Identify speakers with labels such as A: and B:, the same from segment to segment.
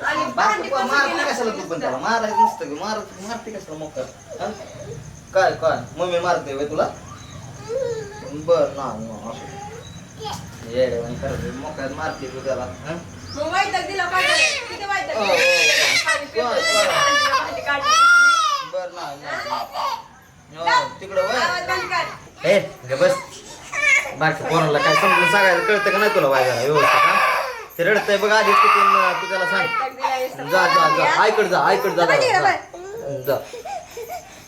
A: पण त्याला मारायचं नसतं की मारत मारते कसं मोकार हं? काय काय मम्मी मारते वे तुला बर ना असू करते मोकार मारते तू त्याला हं?
B: मग वैताग दिला पाहिजे किती वैताग
A: हो? हो, हो. बरं.
B: भांडी
A: ना. हो, तिकडं वय
B: आवाज बंद कर.
A: ए ग बस बाकी पोराला काय समजून सांगायला कळतं का नाही तुला वाय जरा व्यवस्थित हा? ते रडतंय बघ आधी तू तू त्याला सांग. जा जा जा. आईकड जा आईकड जा
B: जा,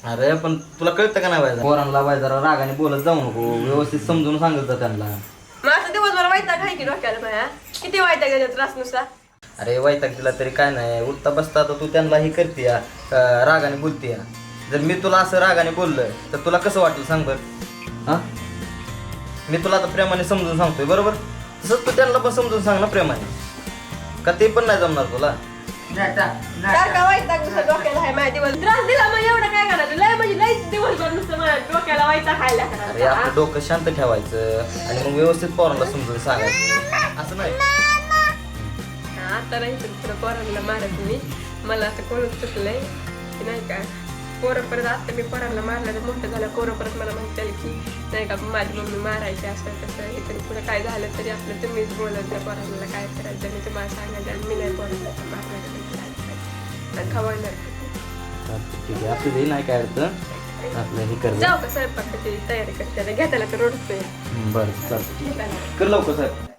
A: अरे पण तुला कळतं का नाही वाय पोरांना वाय जरा रागाने बोलत जाऊ नको. व्यवस्थित समजून सांगत जा त्यांना.
B: मग असं दिवसभर वैताग आहे की डोक्याला माझ्या किती वैताग याच्या त्रास नुसता?
A: अरे वैताग दिला तरी काय नाही. उठता बसता तर तू त्यांना ही करते या, अं, रागाने बोलते या. जर मी तुला असं रागाने बोललोय तर तुला कसं वाटेल सांग बर? हा? मी तुला आता प्रेमाने समजून सांगतोय बरोबर? तसंच तू त्यांना पण समजून सांग ना प्रेमाने का ते पण नाही जमणार तुला?
B: सारखा वैताग नुसता डोक्याला आहे माझ्या दिवस त्रास दिला मग एवढं काय करायचं लय म्हणजे लय दिवसभर नुसतं माझ्या डोक्याला वैताग खायला
A: अरे
B: करायचा
A: आपलं डोकं शांत ठेवायचं आणि मग व्यवस्थित पोरांना समजून सांगायचं. असं नाही.
B: आता नाही थोडं पोरांना मारत मी मला आता कोण चुकलंय की नाही का? पोरं परत आता मी पोरांना मारलं तर मोठं झालं पोरं परत मला म्हणतील की नाही का माझी मम्मी मारायची असं तसं हे तरी पुढे काय झालं तरी आपलं तुम्हीच बोलत त्या पोरांना काय करायचं मी तुम्हाला सांगायचं आणि मी नाही पोरांना मारणार खवळणार
A: चालतंय, ठीक आहे. असू दे नाही काय अडचण आपलं हे कर
B: जाऊ का स्वयंपाकाची तयारी करते? घ्या त्याला तर रोडतोय
A: बरं चालतं कर लवकर साहेब.